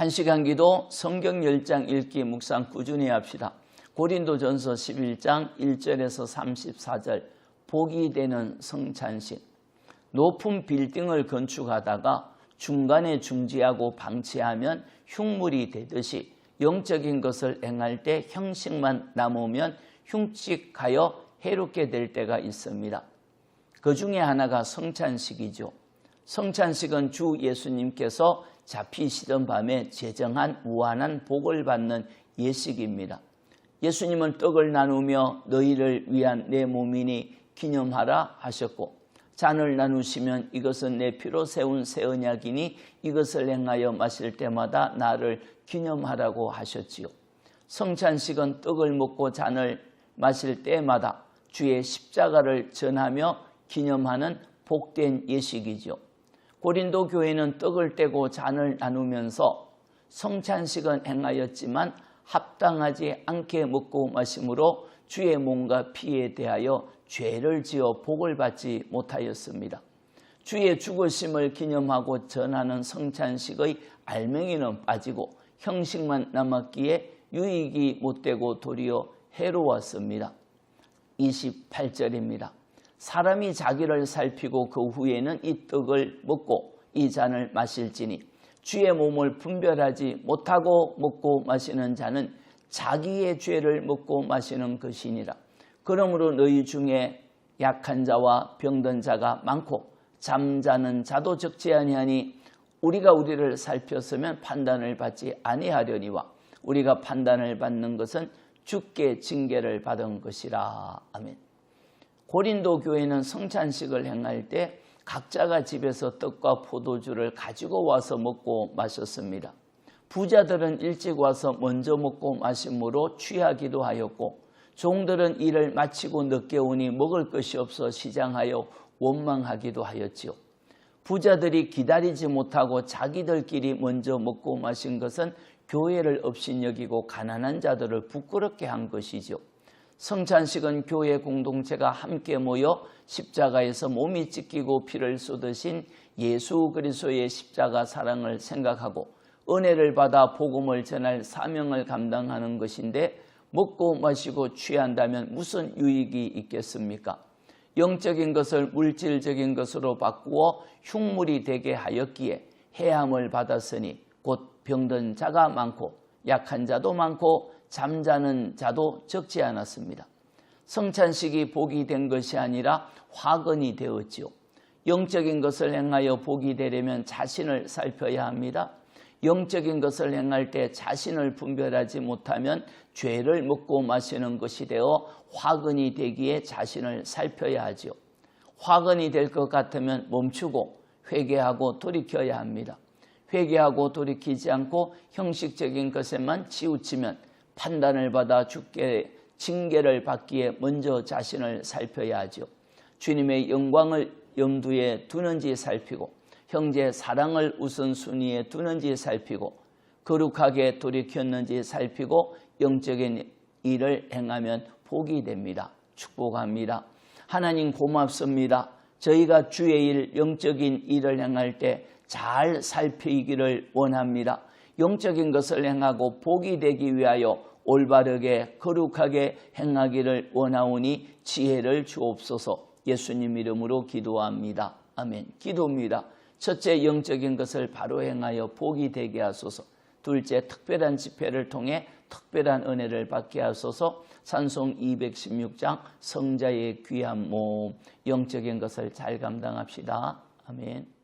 한시간 기도 성경 10장 읽기 묵상 꾸준히 합시다. 고린도전서 11장 1절에서 34절 복이 되는 성찬식 높은 빌딩을 건축하다가 중간에 중지하고 방치하면 흉물이 되듯이 영적인 것을 행할 때 형식만 남으면 흉측하여 해롭게 될 때가 있습니다. 그 중에 하나가 성찬식이죠. 성찬식은 주 예수님께서 잡히시던 밤에 제정한 무한한 복을 받는 예식입니다. 예수님은 떡을 나누며 너희를 위한 내 몸이니 기념하라 하셨고 잔을 나누시면 이것은 내 피로 세운 새 언약이니 이것을 행하여 마실 때마다 나를 기념하라고 하셨지요. 성찬식은 떡을 먹고 잔을 마실 때마다 주의 십자가를 전하며 기념하는 복된 예식이죠. 고린도 교회는 떡을 떼고 잔을 나누면서 성찬식은 행하였지만 합당하지 않게 먹고 마심으로 주의 몸과 피에 대하여 죄를 지어 복을 받지 못하였습니다. 주의 죽으심을 기념하고 전하는 성찬식의 알맹이는 빠지고 형식만 남았기에 유익이 못되고 도리어 해로웠습니다. 28절입니다. 사람이 자기를 살피고 그 후에는 이 떡을 먹고 이 잔을 마실지니 주의 몸을 분별하지 못하고 먹고 마시는 자는 자기의 죄를 먹고 마시는 것이니라. 그러므로 너희 중에 약한 자와 병든 자가 많고 잠자는 자도 적지 아니하니 우리가 우리를 살폈으면 판단을 받지 아니하려니와 우리가 판단을 받는 것은 주께 징계를 받은 것이라. 아멘. 고린도 교회는 성찬식을 행할 때 각자가 집에서 떡과 포도주를 가지고 와서 먹고 마셨습니다. 부자들은 일찍 와서 먼저 먹고 마심으로 취하기도 하였고 종들은 일을 마치고 늦게 오니 먹을 것이 없어 시장하여 원망하기도 하였지요. 부자들이 기다리지 못하고 자기들끼리 먼저 먹고 마신 것은 교회를 업신여기고 가난한 자들을 부끄럽게 한 것이죠. 성찬식은 교회 공동체가 함께 모여 십자가에서 몸이 찢기고 피를 쏟으신 예수 그리스도의 십자가 사랑을 생각하고 은혜를 받아 복음을 전할 사명을 감당하는 것인데 먹고 마시고 취한다면 무슨 유익이 있겠습니까? 영적인 것을 물질적인 것으로 바꾸어 흉물이 되게 하였기에 해함을 받았으니 곧 병든 자가 많고 약한 자도 많고 잠자는 자도 적지 않았습니다. 성찬식이 복이 된 것이 아니라 화근이 되었지요. 영적인 것을 행하여 복이 되려면 자신을 살펴야 합니다. 영적인 것을 행할 때 자신을 분별하지 못하면 죄를 먹고 마시는 것이 되어 화근이 되기에 자신을 살펴야 하지요. 화근이 될 것 같으면 멈추고 회개하고 돌이켜야 합니다. 회개하고 돌이키지 않고 형식적인 것에만 치우치면 판단을 받아 죽게 징계를 받기에 먼저 자신을 살펴야 하죠. 주님의 영광을 염두에 두는지 살피고 형제 사랑을 우선순위에 두는지 살피고 거룩하게 돌이켰는지 살피고 영적인 일을 행하면 복이 됩니다. 축복합니다. 하나님 고맙습니다. 저희가 주의 일, 영적인 일을 행할 때 잘 살피기를 원합니다. 영적인 것을 행하고 복이 되기 위하여 올바르게 거룩하게 행하기를 원하오니 지혜를 주옵소서 예수님 이름으로 기도합니다. 아멘. 기도입니다. 첫째 영적인 것을 바로 행하여 복이 되게 하소서. 둘째 특별한 집회를 통해 특별한 은혜를 받게 하소서. 산송 216장 성자의 귀한 몸 영적인 것을 잘 감당합시다. 아멘.